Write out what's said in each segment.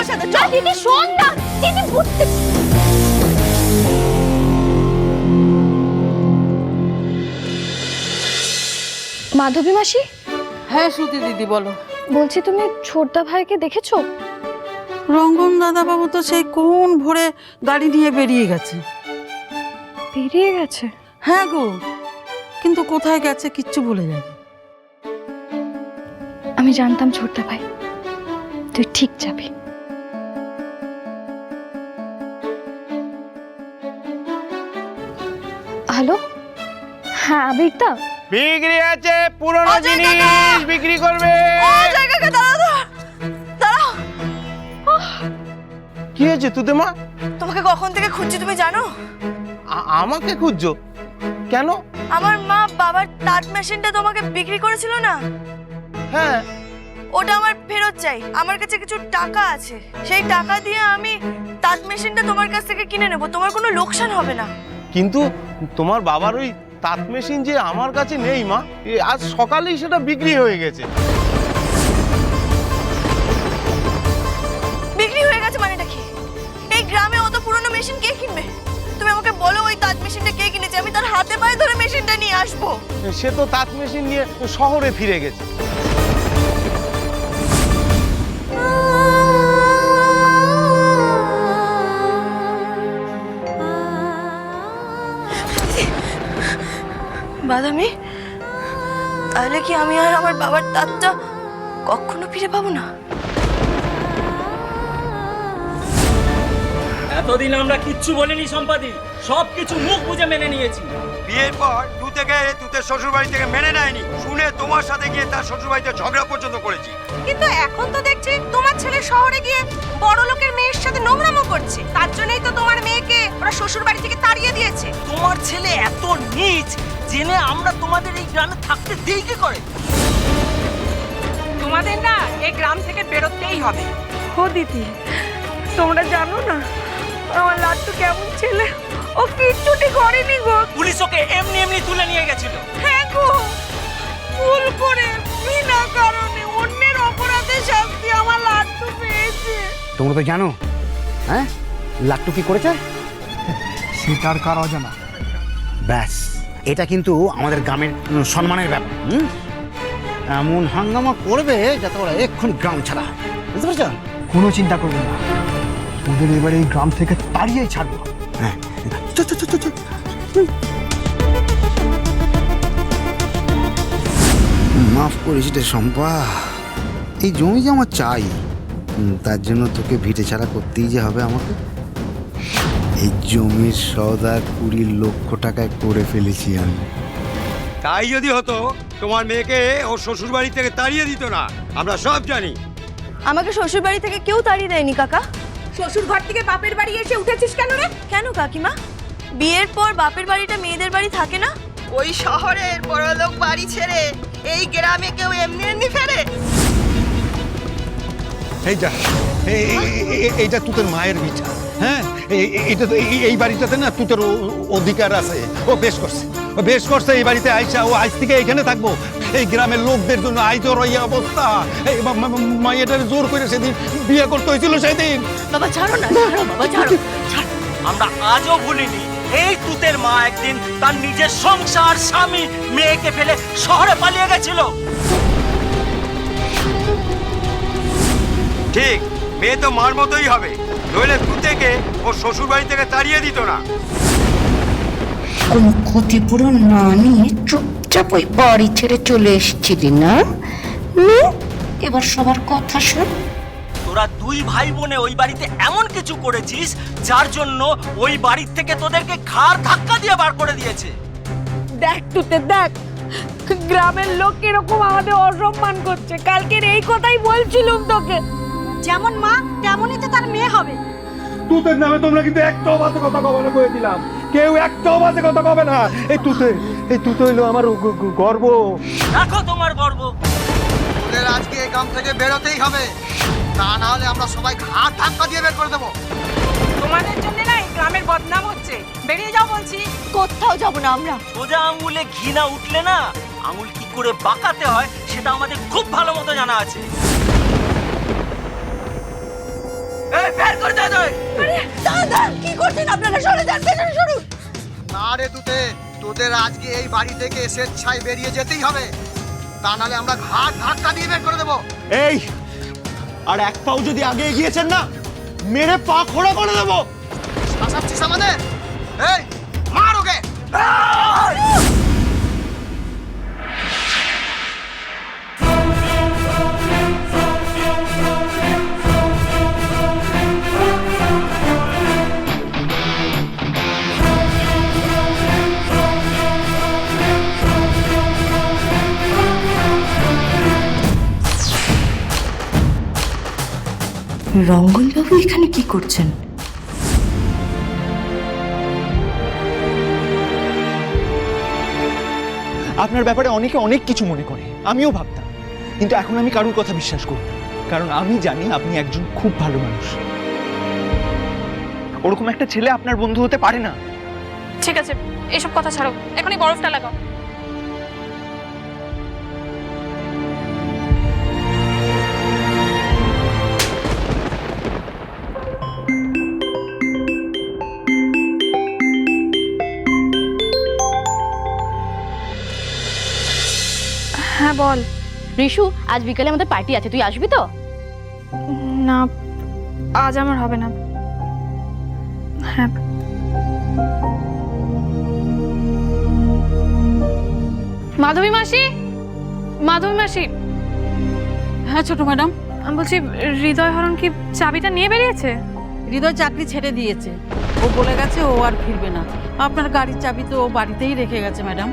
আমার সাথে চল দিদি শোন না দিদি বুঝতে মাধবী মাসি? হ্যাঁ শ্রুতি দিদি বলো। বলছি তুমি ছোটদা ভাইকে দেখেছ? রঙ্গন দাদাবাবু তো সেই কোন ভোরে গাড়ি নিয়ে বেরিয়ে গেছে। বেরিয়ে গেছে? হ্যাঁ গো কিন্তু কোথায় গেছে কিচ্ছু বলে যাবে। আমি জানতাম ছোটদা ভাই তুই ঠিক যাবি। হ্যালো হ্যাঁ আবিরদা। বিক্রি আছে পুরনো জিনিস বিক্রি করবে। কি হয়েছে তুতে মা? তোমাকে কখন থেকে খুঁজছি তুমি জানো? আ- আমাকে খুঁজছো? কেন? আমার মা বাবার তাঁত মেশিনটা তোমাকে বিক্রি করেছিল না? হ্যাঁ। ওটা আমার ফেরত চাই। আমার কাছে কিছু টাকা আছে। সেই টাকা দিয়ে আমি তাঁত মেশিনটা তোমার কাছ থেকে কিনে নেব। তোমার কোনো লোকসান হবে না। কিন্তু তোমার বাবার ওই তাঁত মেশিন যে আমার কাছে নেই মা আজ সকালেই সেটা বিক্রি হয়ে গেছে। বিক্রি হয়ে গেছে মানেটা কি? এই গ্রামে অত পুরনো মেশিন কে কিনবে? তুমি আমাকে বলো ওই তাঁত মেশিনটা কে কিনেছে আমি তার হাতে পায়ে ধরে মেশিনটা নিয়ে আসব। সে তো তাঁত মেশিন নিয়ে শহরে ফিরে গেছে। বাদামি? তাহলে কি আমি আর আমার বাবার দাঁতটা কখনো ফিরে পাবো না? এতদিন আমরা কিচ্ছু বলিনি সম্পাদি সব কিছু মুখ বুঝে মেনে নিয়েছি। বিয়ের পর তু থেকে তুতে শ্বশুর বাড়ি থেকে মেনে নেয়নি। শুনে তোমার সাথে গিয়ে তার শ্বশুর বাড়িতে ঝগড়া পর্যন্ত করেছি। কিন্তু এখন তো দেখছি তোমার ছেলে শহরে গিয়ে বড় লোকের মেয়ের সাথে নোংরামো করছে। তার জন্যই তো তোমার মেয়েকে ওরা শ্বশুর বাড়ি থেকে তাড়িয়ে দিয়েছে। তোমার ছেলে এত নীচ জেনে আমরা তোমাদের এই গ্রামে থাকতে দেই কি করে? তোমাদের না এই গ্রাম থেকে বেরোতেই হবে। ও দিদি তোমরা জানো না আমার লাট্টু কেমন ছেলে? ও কিচ্ছুটি করেনি গো। পুলিশ ওকে এমনি এমনি তুলে নিয়ে গেছিল। হ্যাঁ গো ভুল করে বিনা কারণে অন্যের অপরাধে শাস্তি আমার লাট্টু পেয়েছে। তোমরা তো জানো হ্যাঁ? লাট্টু কি করেছে? সেটার কার অজানা? ব্যাস এটা কিন্তু আমাদের গ্রামের সম্মানের ব্যাপার হুম? এমন হাঙ্গামা করবে যাতে ওরা এক্ষুনি গ্রাম ছাড়া হয়। বুঝতে পারছ? কোনো চিন্তা করবে না। ওদের এবারে এই গ্রাম থেকে তাড়িয়েই ছাড়বো। হ্যাঁ। চল, চল, চল, চল, চল। মাফ করিস রে শম্পা। এই জমি যে আমার চাই তার জন্য তোকে ভিটে ছাড়া করতেই যে হবে আমাকে। এই জমির সদা কুড়ি লক্ষ টাকায় করে ফেলেছি আমি। তাই যদি হতো তোমার মেয়েকে ওর শ্বশুর বাড়ি থেকে তাড়িয়ে দিত না। আমরা সব জানি। আমাকে শ্বশুর বাড়ি থেকে কেউ তাড়িয়ে দেয়নি কাকা। শ্বশুর ঘর থেকে বাপের বাড়ি এসে উঠেছিস কেন রে? কেন কাকিমা? বিয়ের পর বাপের বাড়িটা মেয়েদের বাড়ি থাকে না? ওই শহরের বড়লোক বাড়ি ছেড়ে এই গ্রামে কেউ এমনি এমনি ফেরে? এই- যা এই- এইটা তুতের মায়ের বিটা হ্যাঁ? এই- এই- এইটা তো এই- এই বাড়িটাতে না তুতের অধিকার আছে। ও বেশ করছে ও বেশ করছে এই বাড়িতে আইসা ও আজ থেকে এখানে থাকব। এই গ্রামের লোকদের জন্য আইজোর এই অবস্থা। এই মাইয়াটারে জোর করে সেদিন বিয়ে করতে হয়েছিল সেদিন। বাবা ছাড়ো না ছাড়ো বাবা ছাড়ো আমরা আজও ভুলিনি এই তুতের মা একদিন তার নিজের সংসার স্বামী মেয়েকে ফেলে শহরে পালিয়ে গেছিল। ঠিক মেয়ে তো মার মতোই হবে। নইলে তু ও ওর শ্বশুর বাড়ি থেকে তাড়িয়ে দিত না। কোনো ক্ষতিপূরণ না নিয়ে চুপচাপ ওই বাড়ি ছেড়ে চলে এসেছিলি না? নে, এবার সবার কথা শোন। তোরা দুই ভাই বোনে ওই বাড়িতে এমন কিছু করেছিস যার জন্য ওই বাড়ির থেকে তোদেরকে ঘাড় ধাক্কা দিয়ে বার করে দিয়েছে। দেখ তুতে দেখ। গ্রামের লোক কীরকম আমাদের অসম্মান করছে। কালকের এই কথাই বলছিলাম তোকে। যেমন মা তেমনই তো তার মেয়ে হবে। তুতের নামে তোমরা কিন্তু একটাও বাজে কথা কবে না করে দিলাম। কেউ একটাও বাজে কথা কবে না। এই তুতে এই তুতে হইল আমার গ- গ- গর্ব। রাখো তোমার গর্ব। ওদের আজকে এই গ্রাম থেকে বেরোতেই হবে। তা না হলে আমরা সবাই ঘাট ধাক্কা দিয়ে বের করে দেবো। তোমাদের জন্য না এই গ্রামের বদনাম হচ্ছে। বেরিয়ে যাও বলছি। কোথাও যাব না আমরা। সোজা আঙুলে ঘৃণা উঠলে না আঙুল কি করে বাঁকাতে হয় সেটা আমাদের খুব ভালো মতো জানা আছে। বের করে দে তুই দাদা কি করছেন আপনারা? সরে যান পেছনে সরুন। না রে তুতে তোদের আজকে এই বাড়ি থেকে স্বেচ্ছায় বেরিয়ে যেতেই হবে। তা নাহলে আমরা ঘাট ধাক্কা দিয়ে বের করে দেবো। এই আর এক পাও যদি আগে এগিয়েছেন না মেরে পা খোড়া করে দেবো। শাসাচ্ছিস আমাদের এই মার ওকে। রঙ্গনবাবু এখানে কি করছেন? আপনার ব্যাপারে অনেকে অনেক কিছু মনে করে আমিও ভাবতাম। কিন্তু এখন আমি কারুর কথা বিশ্বাস করি না। কারণ আমি জানি আপনি একজন খুব ভালো মানুষ। ওরকম একটা ছেলে আপনার বন্ধু হতে পারে না? ঠিক আছে এসব কথা ছাড়ো এখনই বরফটা লাগাও। বল। রিশু আজ বিকালে আমাদের পার্টি আছে তুই আসবি তো? না আজ আমার হবে না। হ্যাঁ। মাধবী মাসি? মাধবী মাসি? হ্যাঁ ছোট ম্যাডাম। আমি বলছি হৃদয় হরণ কি চাবিটা নিয়ে বেরিয়েছে? হৃদয় চাকরি ছেড়ে দিয়েছে। ও বলে গেছে ও আর ফিরবে না। আপনার গাড়ির চাবি তো ও বাড়িতেই রেখে গেছে ম্যাডাম।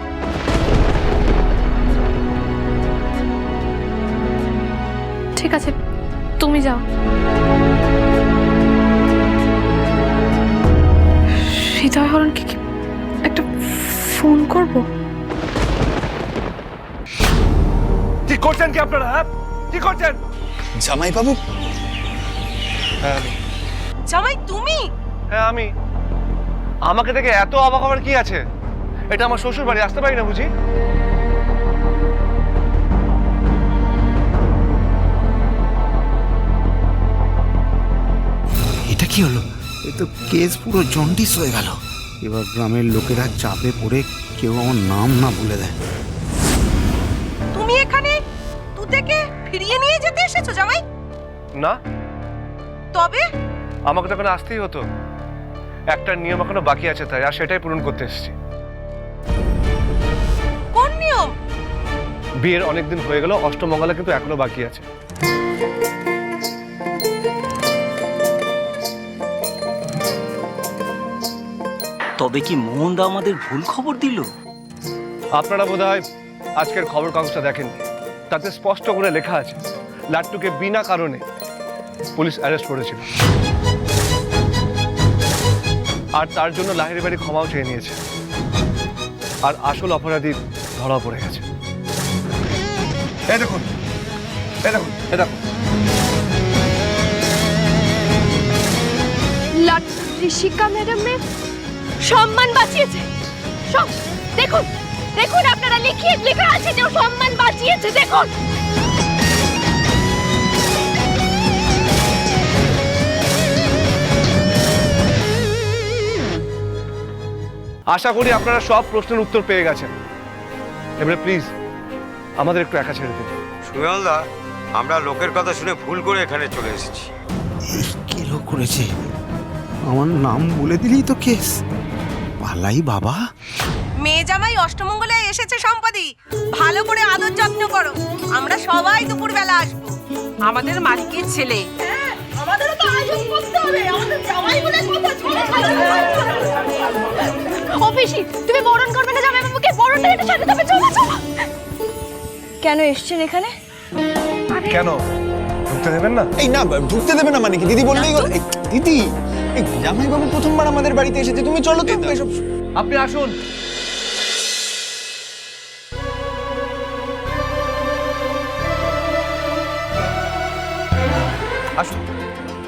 ঠিক আছে তুমি যাও। হৃদয় হরণকে কি একটা ফোন করব? কি করছেন কি আপনারা হ্যাঁ? কি করছেন? জামাই বাবু হ্যাঁ জামাই তুমি? হ্যাঁ আমি। আমাকে দেখে এত অবাক হওয়ার কি আছে? এটা আমার শ্বশুর বাড়ি আসতে পারি না বুঝি? কি হলো? এ তো কেস পুরো জন্ডিস হয়ে গেল। এবার গ্রামের লোকেরা চাপে পড়ে কেউ আমার নাম না বলে দেয়। তুমি এখানে তুতেকে ফিরিয়ে নিয়ে যেতে এসেছ জামাই? না। তবে? আমাকে তো এখন আসতেই হতো। একটা নিয়ম এখনও বাকি আছে তাই আর সেটাই পূরণ করতে এসেছি। কোন নিয়ম? বিয়ের অনেকদিন হয়ে গেল অষ্টমঙ্গলা কিন্তু এখনও বাকি আছে। তবে কি মোহনদা আমাদের ভুল খবর দিল? আপনারা বোধহয় আজকের খবর কাগজটা দেখেন তাতে স্পষ্ট করে লেখা আছে লাট্টুকে বিনা কারণে পুলিশ অ্যারেস্ট করেছিল। আর তার জন্য লাহিরি বাড়ি ক্ষমাও চেয়ে নিয়েছে। আর আসল অপরাধী ধরা পড়ে গেছে। এই দেখুন এই দেখুন এই দেখুন। ঋষিকা ম্যাডামের সম্মান বাঁচিয়েছে। সব দেখুন দেখুন আপনারা লিখিয়ে লেখা আছে যে সম্মান বাঁচিয়েছে দেখুন। আশা করি আপনারা সব প্রশ্নের উত্তর পেয়ে গেছেন। এবারে প্লিজ আমাদের একটু একা ছেড়ে দিন। সুয়লদা আমরা লোকের কথা শুনে ভুল করে এখানে চলে এসেছি। এই কেলো করেছে? আমার নাম বলে দিলেই তো কেস পালাই বাবা। মেয়ে জামাই অষ্টমঙ্গলায় এসেছে সম্পাদি। ভালো করে আদর যত্ন করো। আমরা সবাই দুপুরবেলা আসব। আমাদের মালিকের ছেলে। আমাদেরও তো আয়োজন করতে হবে। আমাদের জামাই বলে কথা পিসি তুমি বরণ করবে না জামাই বাবুকে বরণটা একটু সাথে তবে চলো চলো। কেন এসছেন এখানে? কেন? ঢুকতে দেবেন না? এই না ঢুকতে দেবে না মানে কি? দিদি বললেই। দিদি এই জামাই প্রথমবার আমাদের বাড়িতে এসেছে তুমি চলো তো এসব আপনি আসুন। আসুন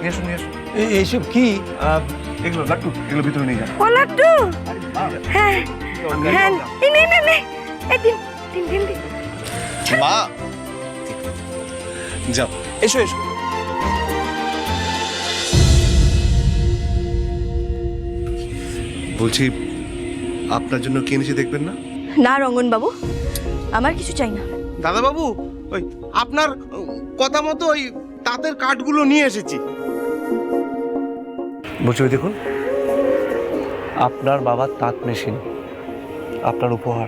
নিয়ে আসুন নিয়ে আসুন। এইসব কি? এগুলো লাট্টু এগুলো ভিতরে নিয়ে যান। ও লাড্ডু? হ্যাঁ। হ্যাঁ এই নে নে নে। এই দিন দিন দিন দিন। মা। যাও। এসো এসো। বলছি আপনার জন্য কি এনেছি দেখবেন না? না রঙ্গন বাবু আমার কিছু চাই না। দাদা বাবু ওই আপনার কথা মতো ওই তাঁতের কাঠগুলো নিয়ে এসেছি। বলছি ওই দেখুন আপনার বাবার তাঁত মেশিন আপনার উপহার।